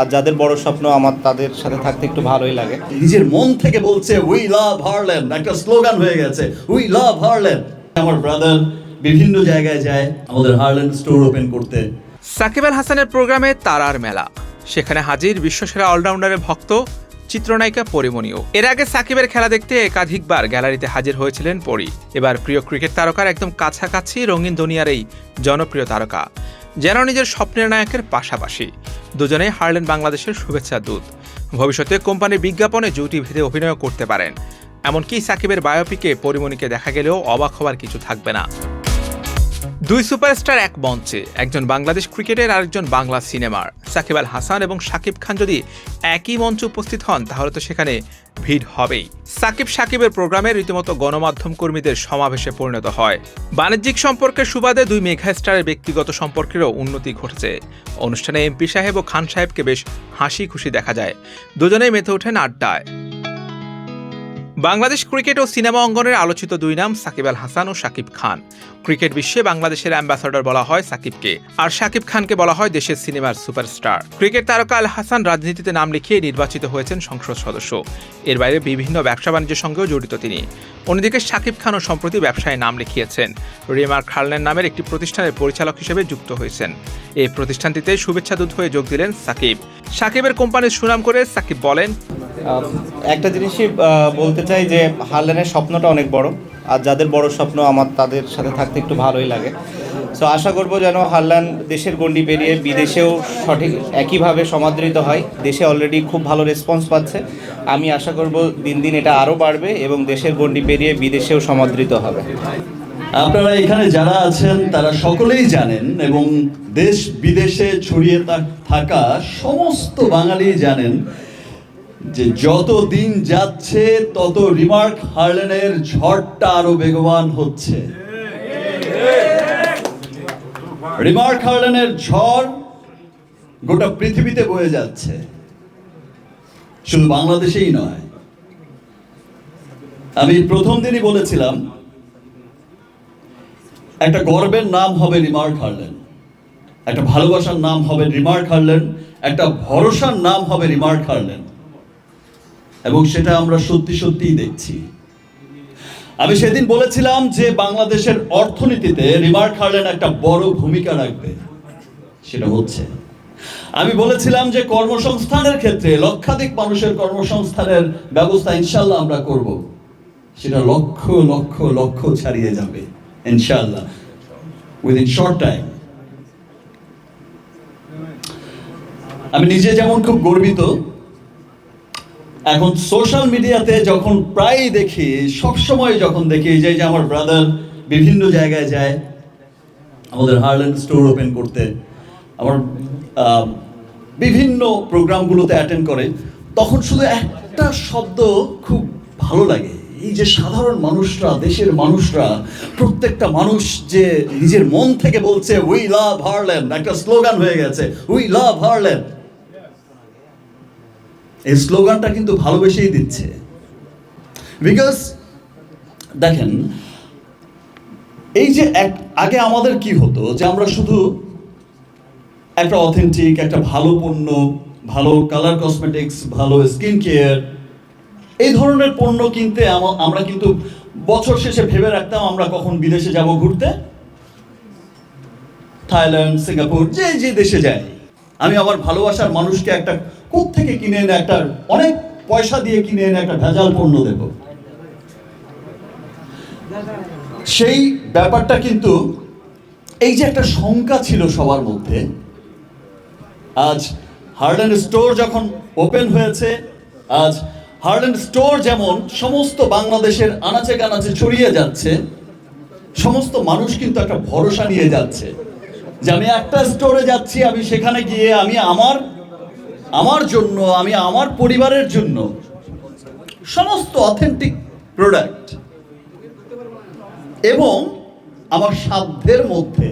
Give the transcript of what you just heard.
আর যাদের বড় স্বপ্ন আমার তাদের সাথে থাকতে একটু ভালোই লাগে। নিজের মন থেকে বলছে উই লাভ হারল্যান্ড একটা স্লোগান হয়ে গেছে উই লাভ হারল্যান্ড আমার ব্রাদার বিভিন্ন জায়গায় যায় আমাদের হারল্যান্ড স্টোর ওপেন করতে। সাকিব আল হাসানের প্রোগ্রামে তারার মেলা। সেখানে হাজির বিশ্বসেরা অলরাউন্ডারের ভক্ত চিত্রনায়িকা পরিমণিও। এর আগে সাকিবের খেলা দেখতে একাধিকবার গ্যালারিতে হাজির হয়েছিলেন পরি। এবার প্রিয় ক্রিকেট তারকার একদম কাছাকাছি রঙিন দুনিয়ার এই জনপ্রিয় তারকা যেন নিজের স্বপ্নের নায়কের পাশাপাশি। দুজনেই হারলেন বাংলাদেশের শুভেচ্ছা দূত। ভবিষ্যতে কোম্পানির বিজ্ঞাপনে জুটি ভেদে অভিনয় করতে পারেন। এমনকি সাকিবের বায়োপিকে পরিমণিকে দেখা গেলেও অবাক হওয়ার কিছু থাকবে না। দুই সুপারস্টার এক মঞ্চে, একজন বাংলাদেশ ক্রিকেটের আরেকজন বাংলা সিনেমার। সাকিব আল হাসান এবং সাকিব খান যদি একই মঞ্চে উপস্থিত হন, তাহলে তো সেখানে ভিড় হবেই। সাকিব সাকিবের প্রোগ্রামে রীতিমতো গণমাধ্যম কর্মীদের সমাবেশে পরিণত হয়। বাণিজ্যিক সম্পর্কের সুবাদে দুই মেঘা স্টারের ব্যক্তিগত সম্পর্কেরও উন্নতি ঘটেছে। অনুষ্ঠানে এমপি সাহেব ও খান সাহেবকে বেশ হাসি খুশি দেখা যায়। দুজনেই মেতে ওঠেন আড্ডায়। বাংলাদেশ ক্রিকেট ও সিনেমা অঙ্গনের আলোচিত দুই নাম সাকিব আল হাসান ও সাকিব খান। ক্রিকেট বিশ্বে বাংলাদেশের অ্যাম্বাসাডর বলা হয় সাকিবকে, আর সাকিব খানকে বলা হয় দেশের সিনেমার সুপারস্টার। ক্রিকেট তারকা আল হাসান রাজনীতিতে নাম লিখিয়ে নির্বাচিত হয়েছেন সংসদ সদস্য। এর বাইরে বিভিন্ন ব্যবসা বাণিজ্যের সঙ্গেও জড়িত তিনি। অন্যদিকে শাকিব খানও সম্প্রতি ব্যবসায় নাম লিখিয়েছেন। রিমার্ক খালনের নামের একটি প্রতিষ্ঠানের পরিচালক হিসেবে যুক্ত হয়েছেন। এই প্রতিষ্ঠানটিতে শুভেচ্ছা দূত হয়ে যোগ দিলেন সাকিব। সাকিবের কোম্পানির সুনাম করে সাকিব বলেন একটা জিনিসই বলতে চাই যে হারলেনের স্বপ্নটা অনেক বড়, আর যাদের বড় স্বপ্ন আমার, তাদের সাথে থাকতে একটু ভালোই লাগে। সো আশা করব যেন হারলান দেশের গণ্ডি পেরিয়ে বিদেশেও সঠিক একইভাবে সমাদৃত হয়। দেশে অলরেডি খুব ভালো রেসপন্স পাচ্ছে। আমি আশা করব দিন দিন এটা আরও বাড়বে এবং দেশের গণ্ডি পেরিয়ে বিদেশেও সমাদৃত হবে। আপনারা এখানে যারা আছেন, তারা সকলেই জানেন এবং দেশ বিদেশে ছড়িয়ে থাকা সমস্ত বাঙালি জানেন যে যত দিন যাচ্ছে, তত রিমার্ক হার্লেনের ঝড়টা আরও বেগবান হচ্ছে। রিমার্ক হার্লেনের ঝড় গোটা পৃথিবীতে বয়ে যাচ্ছে। শুধু বাংলাদেশেই নয়। আমি প্রথম দিনই বলেছিলাম, একটা গর্বের নাম হবে রিমার্ক হারলেন। একটা ভালোবাসার নাম হবে রিমার্ক হারলেন। একটা ভরসার নাম হবে রিমার্ক হারলেন। এবং সেটা আমরা সত্যি সত্যিই দেখছি। আমি সেদিন বলেছিলাম যে বাংলাদেশের অর্থনীতিতে রিমার্ক হারলেন একটা বড় ভূমিকা রাখবে। সেটা হচ্ছে, আমি বলেছিলাম যে কর্মসংস্থানের ক্ষেত্রে লক্ষাধিক মানুষের কর্মসংস্থানের ব্যবস্থা ইনশাল্লাহ আমরা করব। সেটা লক্ষ লক্ষ লক্ষ ছাড়িয়ে যাবে ইনশাল্লাহ উইদিন শর্ট টাইম আমি নিজে যেমন খুব গর্বিত এখন সোশ্যাল মিডিয়াতে যখন প্রায়ই দেখি, সবসময় যখন দেখি যে যে আমার ব্রাদার বিভিন্ন জায়গায় যায়, আমাদের হারল্যান্ড স্টোর ওপেন করতে, আমার বিভিন্ন প্রোগ্রামগুলোতে অ্যাটেন্ড করে, তখন শুধু একটা শব্দ খুব ভালো লাগে। এই যে সাধারণ মানুষরা, দেশের মানুষরা, প্রত্যেকটা মানুষ যে নিজের মন থেকে বলছে উই লাভ হারল্যান্ড একটা স্লোগান হয়ে গেছে উই লাভ হারল্যান্ড এই স্লোগানটা কিন্তু ভালোবেসেই দিচ্ছে। বিকজ দেখেন, এই যে এক, আগে আমাদের কি হতো যে আমরা শুধু একটা অথেন্টিক একটা ভালো পণ্য, ভালো কালার কসমেটিক্স ভালো স্কিন কেয়ার এই ধরনের পণ্য কিনতে আম- আমরা কিন্তু বছর শেষে ভেবে রাখতাম আমরা কখন বিদেশে যাব ঘুরতে। থাইল্যান্ড, সিঙ্গাপুর, যে যে দেশে যাই। আমি আমার ভালোবাসার মানুষকে একটা থেকে কিনে এনে একটা, অনেক পয়সা দিয়ে কিনে এনে একটা ভেজাল পণ্য দেব? সেই ব্যাপারটা কিন্তু এই যে একটা শঙ্কা ছিল সবার মধ্যে, আজ হার্ল্যান্ড স্টোর যখন ওপেন হয়েছে, আজ হার্ল্যান্ড স্টোর যেমন সমস্ত বাংলাদেশের আনাচে কানাচে ছড়িয়ে যাচ্ছে, সমস্ত মানুষ কিন্তু একটা ভরসা নিয়ে যাচ্ছে যে আমি একটা স্টোরে যাচ্ছি, আমি সেখানে গিয়ে আমি আমার আমার জন্য আমি আমার পরিবারের জন্য সমস্ত অথেন্টিক প্রোডাক্ট এবং আমার সাধ্যের মধ্যে